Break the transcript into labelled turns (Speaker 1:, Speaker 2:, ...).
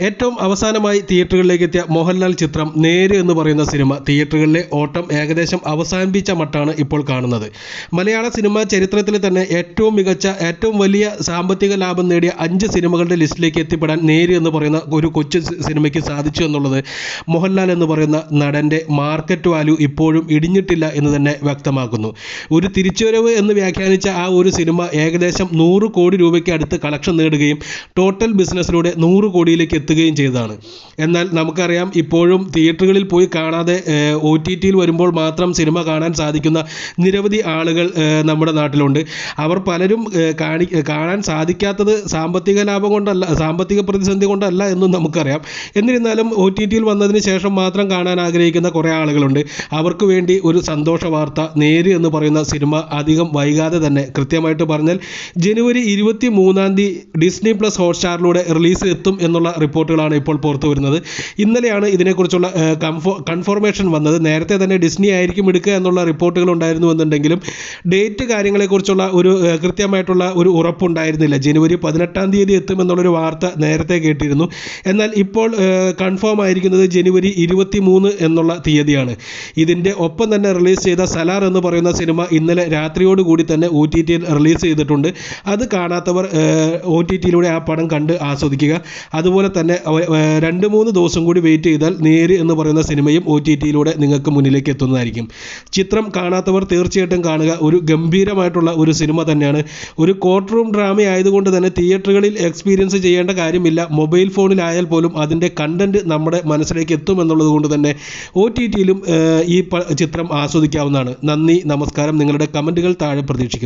Speaker 1: ഏറ്റവും അവസാനമായി തിയേറ്ററുകളിലേക്ക് എത്തിയ മോഹൻലാൽ ചിത്രം നേര് എന്ന് പറയുന്ന സിനിമ തിയേറ്ററുകളിലെ ഓട്ടം ഏകദേശം അവസാനിപ്പിച്ച മട്ടാണ് ഇപ്പോൾ കാണുന്നത്. മലയാള സിനിമാ ചരിത്രത്തിൽ തന്നെ ഏറ്റവും മികച്ച ഏറ്റവും വലിയ സാമ്പത്തിക ലാഭം നേടിയ അഞ്ച് സിനിമകളുടെ ലിസ്റ്റിലേക്ക് എത്തിപ്പെടാൻ നേര് എന്ന് പറയുന്ന ഒരു കൊച്ചു സിനിമയ്ക്ക് സാധിച്ചു എന്നുള്ളത് മോഹൻലാൽ എന്ന് പറയുന്ന നടന്റെ മാർക്കറ്റ് വാല്യൂ ഇപ്പോഴും ഇടിഞ്ഞിട്ടില്ല എന്ന് തന്നെ വ്യക്തമാക്കുന്നു. ഒരു തിരിച്ചുവരവ് എന്ന് വ്യാഖ്യാനിച്ച ആ ഒരു സിനിമ ഏകദേശം നൂറ് കോടി രൂപയ്ക്ക് അടുത്ത് കളക്ഷൻ നേടുകയും ടോട്ടൽ ബിസിനസ്സിലൂടെ നൂറ് കോടിയിലേക്ക് എത്തുകയും ചെയ്തതാണ്. എന്നാൽ നമുക്കറിയാം ഇപ്പോഴും തിയേറ്ററുകളിൽ പോയി കാണാതെ ഒ ടി ടിയിൽ വരുമ്പോൾ മാത്രം സിനിമ കാണാൻ സാധിക്കുന്ന നിരവധി ആളുകൾ നമ്മുടെ നാട്ടിലുണ്ട്. അവർ പലരും കാണി കാണാൻ സാധിക്കാത്തത് സാമ്പത്തിക ലാഭം കൊണ്ടല്ല സാമ്പത്തിക പ്രതിസന്ധി കൊണ്ടല്ല എന്നും നമുക്കറിയാം. എന്നിരുന്നാലും ഒ ടി ടിയിൽ വന്നതിന് ശേഷം മാത്രം കാണാൻ ആഗ്രഹിക്കുന്ന കുറേ ആളുകളുണ്ട്. അവർക്ക് വേണ്ടി ഒരു സന്തോഷ വാർത്ത നേര് എന്ന് പറയുന്ന സിനിമ അധികം വൈകാതെ തന്നെ. കൃത്യമായിട്ട് പറഞ്ഞാൽ ജനുവരി ഇരുപത്തി മൂന്നാം തീയതി ഡിസ്നി പ്ലസ് ഹോട്ട്സ്റ്റാറിലൂടെ റിലീസ് എത്തും എന്നുള്ള റിപ്പോർട്ടുകളാണ് ഇപ്പോൾ പുറത്തു വരുന്നത്. ഇന്നലെയാണ് ഇതിനെക്കുറിച്ചുള്ള കൺഫോ കൺഫർമേഷൻ വന്നത്. നേരത്തെ തന്നെ ഡിസ്നി ആയിരിക്കും എടുക്കുക എന്നുള്ള റിപ്പോർട്ടുകൾ ഉണ്ടായിരുന്നു എന്നുണ്ടെങ്കിലും ഡേറ്റ് കാര്യങ്ങളെക്കുറിച്ചുള്ള ഒരു കൃത്യമായിട്ടുള്ള ഒരു ഉറപ്പുണ്ടായിരുന്നില്ല. ജനുവരി പതിനെട്ടാം തീയതി എത്തുമെന്നുള്ളൊരു വാർത്ത നേരത്തെ കേട്ടിരുന്നു. എന്നാൽ ഇപ്പോൾ കൺഫേം ആയിരിക്കുന്നത് ജനുവരി ഇരുപത്തി മൂന്ന് എന്നുള്ള തീയതിയാണ്. ഇതിന്റെ ഒപ്പം തന്നെ റിലീസ് ചെയ്ത സലാർ എന്ന് പറയുന്ന സിനിമ ഇന്നലെ രാത്രിയോടുകൂടി തന്നെ ഒ ടി ടിയിൽ റിലീസ് ചെയ്തിട്ടുണ്ട്. അത് കാണാത്തവർ ഒ ടി ടിയിലൂടെ ആ പടം കണ്ട് ആസ്വദിക്കുക. അതുപോലെ തന്നെ ഏഹ് രണ്ട് മൂന്ന് ദിവസം കൂടി വെയിറ്റ് ചെയ്താൽ നേര് എന്ന് പറയുന്ന സിനിമയും ഒ ടി ടിയിലൂടെ നിങ്ങൾക്ക് മുന്നിലേക്ക് എത്തുന്നതായിരിക്കും. ചിത്രം കാണാത്തവർ തീർച്ചയായിട്ടും കാണുക. ഒരു ഗംഭീരമായിട്ടുള്ള ഒരു സിനിമ തന്നെയാണ്. ഒരു കോർട്ട് റൂം ഡ്രാമ ആയതുകൊണ്ട് തന്നെ തിയേറ്ററുകളിൽ എക്സ്പീരിയൻസ് ചെയ്യേണ്ട കാര്യമില്ല. മൊബൈൽ ഫോണിലായാൽ പോലും അതിന്റെ കണ്ടന്റ് നമ്മുടെ മനസ്സിലേക്ക് എത്തും എന്നുള്ളത് കൊണ്ട് തന്നെ ഒ ടി ടിയിലും ഈ ചിത്രം ആസ്വദിക്കാവുന്നതാണ്. നന്ദി നമസ്കാരം. നിങ്ങളുടെ കമന്റുകൾ താഴെ പ്രതീക്ഷിക്കുന്നു.